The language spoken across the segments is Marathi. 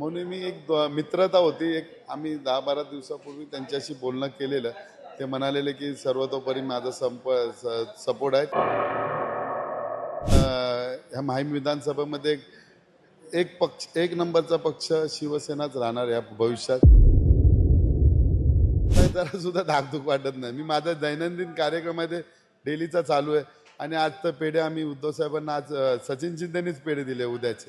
म्हणून मी एक मित्रता होती. एक आम्ही दहा बारा दिवसापूर्वी त्यांच्याशी बोलणं केलेलं. ते म्हणालेले की सर्वतोपरी माझा संप स- सपोर्ट आहे. ह्या माहीम विधानसभेमध्ये एक पक्ष एक नंबरचा पक्ष शिवसेनाच राहणार या भविष्यात. नाही जरा सुद्धा धाकधूक वाटत नाही. मी माझा दैनंदिन कार्यक्रमामध्ये डेलीचा चालू आहे. आणि आज तर पेढे आम्ही उद्धव साहेबांना आज सचिन शिंदेनीच पेढे दिले उद्याचे.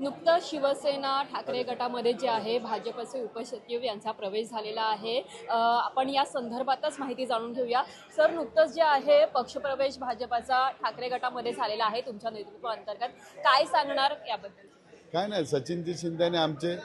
नुकतंच शिवसेना ठाकरे गटामध्ये जे आहे भाजपचे उपसचिव यांचा प्रवेश झालेला आहे. आपण या संदर्भातच माहिती जाणून घेऊया. सर नुकतंच जे आहे पक्षप्रवेश भाजपाचा ठाकरे गटामध्ये झालेला आहे तुमच्या नेतृत्वाअंतर्गत. काय सांगणार याबद्दल? काय नाही सचिनजी शिंदे आणि आमचे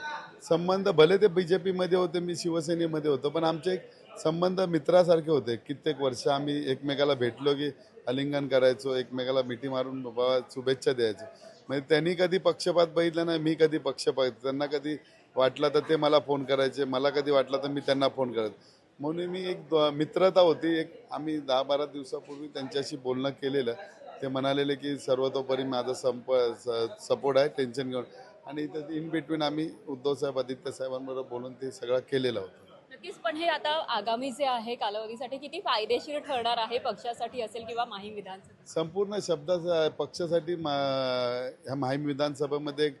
संबंध भले ते बी जे पीमध्ये होते मी शिवसेनेमध्ये होतो पण आमचे एक संबंध मित्रासारखे होते. कित्येक वर्ष आम्ही एकमेकाला भेटलो की आलिंगन करायचो एकमेकाला मिठी मारून बाबा शुभेच्छा द्यायचो. म्हणजे त्यांनी कधी पक्षपात बघितला नाही मी कधी पक्षपात त्यांना कधी वाटलं तर ते मला फोन करायचे मला कधी वाटलं तर मी त्यांना फोन करायचं म्हणून मी एक मित्रता होती एक आम्ही दहा बारा दिवसापूर्वी त्यांच्याशी बोलणं केलेलं. ते म्हणालेले की सर्वतोपरी माझा संप स- सपोर्ट आहे टेन्शन घेऊन आणि इन बिटवीन आम्ही उद्धव साहेब आदित्य साहेबांबरोबर बोलून ते सगळं केलेलं होतं. नक्कीच पण हे आता आगामी जे आहे कालावधीसाठी किती फायदेशीर ठरणार आहे पक्षासाठी असेल किंवा माही विधानसभा संपूर्ण शब्दाचा पक्षासाठी मा ह्या माहीम विधानसभेमध्ये एक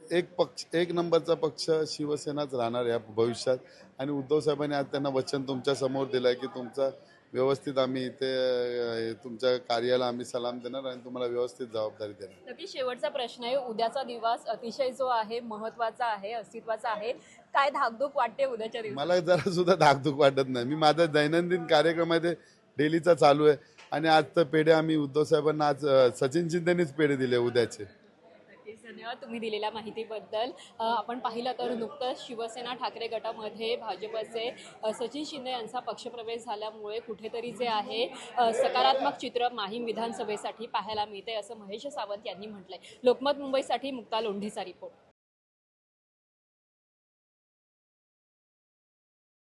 एक पक्ष एक नंबरचा पक्ष शिवसेनाच राहणार या भविष्यात. आणि उद्धव साहेबांनी आज त्यांना वचन तुमच्यासमोर दिलं आहे की तुमचा व्यवस्थित आम्ही इथे तुमच्या कार्याला आम्ही सलाम देणार आणि तुम्हाला व्यवस्थित जबाबदारी देणार. नक्की शेवटचा प्रश्न आहे उद्याचा दिवस अतिशय जो आहे महत्त्वाचा आहे अस्तित्वाचा आहे. काय धाकधूक वाटते उद्याच्या दिवशी मला जरा सुद्धा धाकधूक वाटत नाही. मी माझा दैनंदिन कार्यक्रमामध्ये डेलीचा चालू आहे. आणि आज तर पेढे आम्ही उद्धव साहेबांना आज सचिन शिंदेनीच पेढे दिले उद्याचे. धन्यवाद तुम्ही दिलेल्या माहितीबद्दल. आपण पाहिलं तर नुकतंच शिवसेना ठाकरे गटामध्ये भाजपचे सचिन शिंदे यांचा पक्षप्रवेश झाल्यामुळे कुठेतरी जे आहे सकारात्मक चित्र माहीम विधानसभेसाठी पाहायला मिळते असं महेश सावंत यांनी म्हटलंय. लोकमत मुंबईसाठी मुक्ता लोंढेचा रिपोर्ट